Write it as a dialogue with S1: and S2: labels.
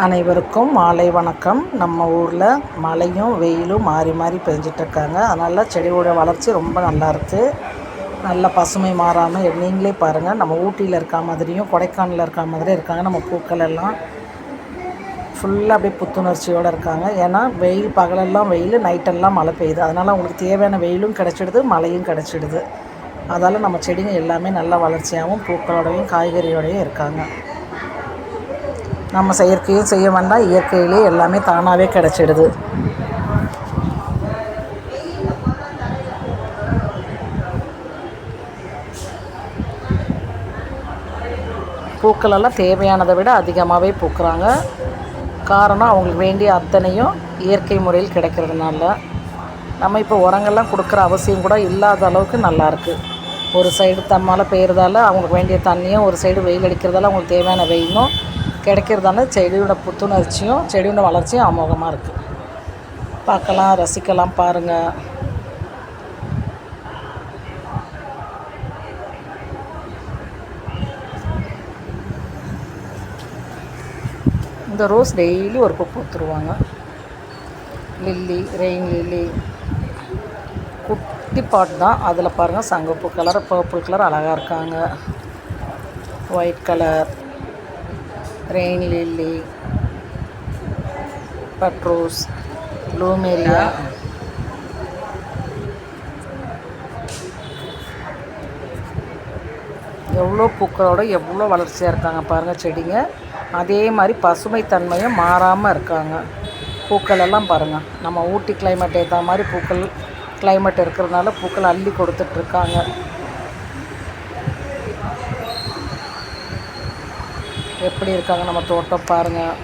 S1: அனைவருக்கும் மாலை வணக்கம். நம்ம ஊரில் மழையும் வெயிலும் மாறி மாறி பெஞ்சிட்ருக்காங்க. அதனால் செடியோட வளர்ச்சி ரொம்ப நல்லா இருக்குது நல்ல பசுமை மாறாமல் நீங்களே பாருங்கள் நம்ம ஊட்டியில் இருக்க மாதிரியும் கொடைக்கானலில் இருக்க மாதிரியும் இருக்காங்க. நம்ம பூக்கள் எல்லாம் ஃபுல்லாக அப்படியே புத்துணர்ச்சியோடு இருக்காங்க. ஏன்னா வெயில் பகலெல்லாம் வெயில் நைட்டெல்லாம் மழை பெய்யுது. அதனால் அவங்களுக்கு தேவையான வெயிலும் கிடச்சிடுது மழையும் கிடச்சிடுது. அதால் நம்ம செடிங்க எல்லாமே நல்லா வளர்ச்சியாகவும் பூக்களோடையும் காய்கறியோடையும் இருக்காங்க. நம்ம செயற்கையும் செய்ய வேண்டாம் இயற்கையிலே எல்லாமே தானாகவே கிடச்சிடுது. பூக்களெல்லாம் தேவையானதை விட அதிகமாகவே பூக்குறாங்க. காரணம் அவங்களுக்கு வேண்டிய அத்தனையும் இயற்கை முறையில் கிடைக்கிறதுனால. நம்ம இப்போ உரங்கள்லாம் கொடுக்குற அவசியம் கூட இல்லாத அளவுக்கு நல்லாயிருக்கு ஒரு சைடு த மழை பெய்கிறதால அவங்களுக்கு வேண்டிய தண்ணியும் ஒரு சைடு வெயில் அடிக்கிறதால அவங்களுக்கு தேவையான வெயிலும் கிடைக்கிறதால செடியோட புத்துணர்ச்சியும் செடியோட வளர்ச்சியும் அமோகமாக இருக்குது பார்க்கலாம் ரசிக்கலாம் பாருங்கள் இந்த ரோஸ் டெய்லி ஒரு பூ பூத்துருவாங்க. லில்லி ரெயின் லில்லி குட்டி பாட் தான். அதில் பாருங்கள் சங்கப்பூ கலர் பர்பிள் கலர் அழகாக இருக்காங்க. ஒயிட் கலர் ரெயின் லில்லி பட்ரோஸ் ப்ளூமேரியா எவ்வளோ பூக்களோட எவ்வளோ வளர்ச்சியாக இருக்காங்க பாருங்கள் செடிங்க. அதே மாதிரி பசுமை தன்மையும் மாறாமல் இருக்காங்க. பூக்கள் எல்லாம் பாருங்கள் நம்ம ஊட்டி கிளைமேட் ஏற்ற மாதிரி பூக்கள் கிளைமேட் இருக்கிறதுனால பூக்கள் அள்ளி கொடுத்துட்ருக்காங்க. எப்படி இருக்காங்க நம்ம தோட்டம் பாருங்கள்